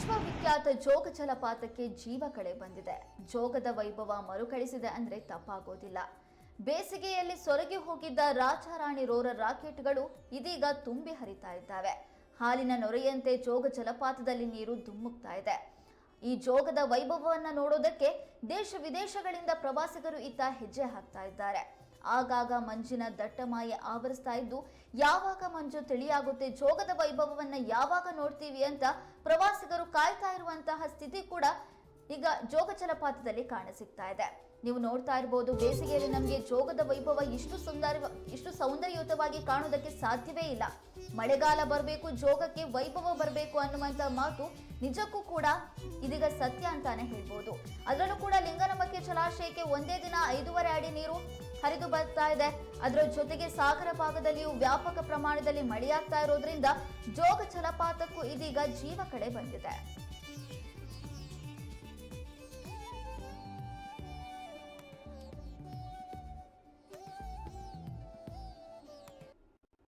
ವಿಖ್ಯಾತ ಜೋಗ ಜಲಪಾತಕ್ಕೆ ಜೀವ ಕಳೆ ಬಂದಿದೆ. ಜೋಗದ ವೈಭವ ಮರುಕಳಿಸಿದೆ ಅಂದ್ರೆ ತಪ್ಪಾಗೋದಿಲ್ಲ. ಬೇಸಿಗೆಯಲ್ಲಿ ಸೊರಗಿ ಹೋಗಿದ್ದ ರಾಜಾರಾಣಿ ರೋರ ರಾಕೆಟ್ಗಳು ಇದೀಗ ತುಂಬಿ ಹರಿತಾ ಇದ್ದಾವೆ. ಹಾಲಿನ ನೊರೆಯಂತೆ ಜೋಗ ಜಲಪಾತದಲ್ಲಿ ನೀರು ಧುಮ್ಮುಕ್ತಾ ಇದೆ. ಈ ಜೋಗದ ವೈಭವವನ್ನು ನೋಡೋದಕ್ಕೆ ದೇಶ ವಿದೇಶಗಳಿಂದ ಪ್ರವಾಸಿಗರು ಇತ್ತ ಹೆಜ್ಜೆ ಹಾಕ್ತಾ ಇದ್ದಾರೆ. ಆಗಾಗ ಮಂಜಿನ ದಟ್ಟಮಾಯ ಆವರಿಸ್ತಾ ಇದ್ದು, ಯಾವಾಗ ಮಂಜು ತಿಳಿಯಾಗುತ್ತೆ, ಜೋಗದ ವೈಭವವನ್ನ ಯಾವಾಗ ನೋಡ್ತೀವಿ ಅಂತ ಪ್ರವಾಸಿಗರು ಕಾಯ್ತಾ ಇರುವಂತಹ ಸ್ಥಿತಿ ಕೂಡ ಈಗ ಜೋಗ ಜಲಪಾತದಲ್ಲಿ ಕಾಣಸಿಗ್ತಾ ಇದೆ. ನೀವು ನೋಡ್ತಾ ಇರಬಹುದು ಬೇಸಿಗೆಯಲ್ಲಿ ನಮಗೆ ಜೋಗದ ವೈಭವ ಇಷ್ಟು ಸುಂದರ, ಇಷ್ಟು ಸೌಂದರ್ಯಯುತವಾಗಿ ಕಾಣೋದಕ್ಕೆ ಸಾಧ್ಯವೇ ಇಲ್ಲ. ಮಳೆಗಾಲ ಬರಬೇಕು, ಜೋಗಕ್ಕೆ ವೈಭವ ಬರಬೇಕು ಅನ್ನುವಂತ ಮಾತು ನಿಜಕ್ಕೂ ಕೂಡ ಇದೀಗ ಸತ್ಯ ಅಂತಾನೆ ಹೇಳ್ಬೋದು. ಅದರಲ್ಲೂ ಕೂಡ ಲಿಂಗನಮಕ್ಕೆ ಜಲಾಶಯಕ್ಕೆ ಒಂದೇ ದಿನ ಐದೂವರೆ ಅಡಿ ನೀರು ಹರಿದು ಬರ್ತಾ ಇದೆ. ಅದರ ಜೊತೆಗೆ ಸಾಗರ ಭಾಗದಲ್ಲಿಯೂ ವ್ಯಾಪಕ ಪ್ರಮಾಣದಲ್ಲಿ ಮಳೆಯಾಗ್ತಾ ಇರೋದ್ರಿಂದ ಜೋಗ ಜಲಪಾತಕ್ಕೂ ಇದೀಗ ಜೀವ ಕಡೆ ಬಂದಿದೆ.